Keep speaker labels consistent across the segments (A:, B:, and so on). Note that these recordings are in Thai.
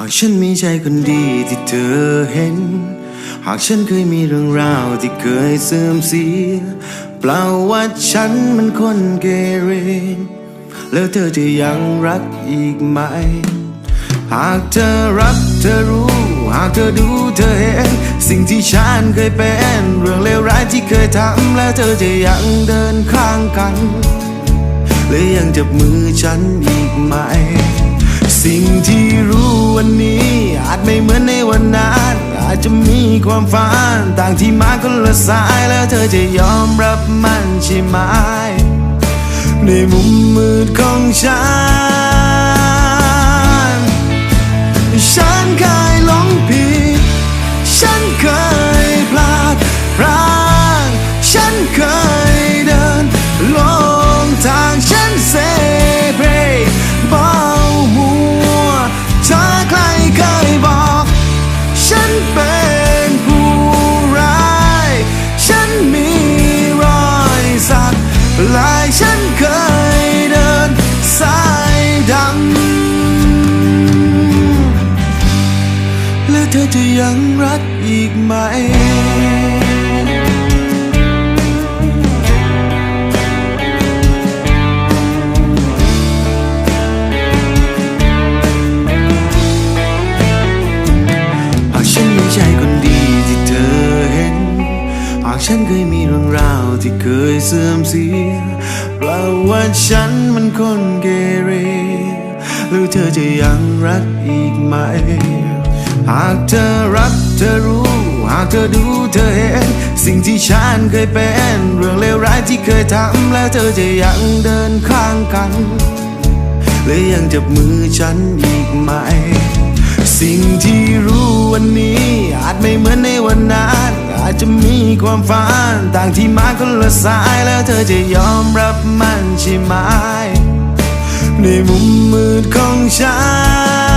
A: หากฉันม่ใช่คนดีที่เธอเห็น หากฉันเคยมีเรื่องราวที่เคยเสื่อมเสียเปล่าว่าฉันมันคนเกเรแล้วเธอจะยังรักอีกไหม หากเธอรักเธอรู้ หากเธอดูเธอเห็น สิ่งที่ฉันเคยเป็น เรื่องเลวร้ายที่เคยทำ แล้วเธอจะยังเดินข้างกัน หรือยังจับมือฉันอีกไหม สิ่งที่รู้ วันนี้ อาจไม่เหมือนในวันนั้น อาจจะมีความฝันต่างที่มาคนละสายแล้วเธอจะยอมรับมันใช่ไหมในมุมมืดของฉัน แล้วเธอจะยังรักอีกไหมหากฉันใช่คนดีที่เธอเห็นหากฉันเคยมีเรื่องราวที่เคยเสื่อมเสียแปลว่าฉันมันคนเกเรหรือเธอจะยังรักอีกไหม หากเธอรักเธอรู้ หากเธอดูเธอเห็น สิ่งที่ฉันเคยเป็น เรื่องเลวร้ายที่เคยทำแล้วเธอจะยังเดินข้างกันหรือยังจับมือฉันอีกไหม สิ่งที่รู้วันนี้ อาจไม่เหมือนในวันนั้นอาจจะมีความฝันต่างที่มาคนละสายแล้วเธอจะยอมรับมันใช่ไหมในมุมมืดของฉัน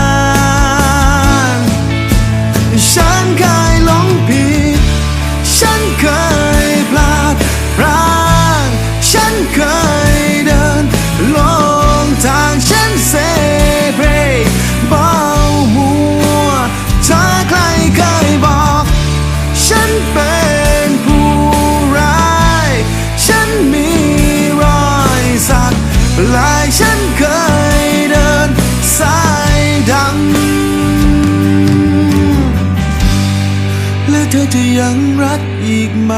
A: ลายฉันเคยเดินสายดำและเธอจะยังรักอีกไหม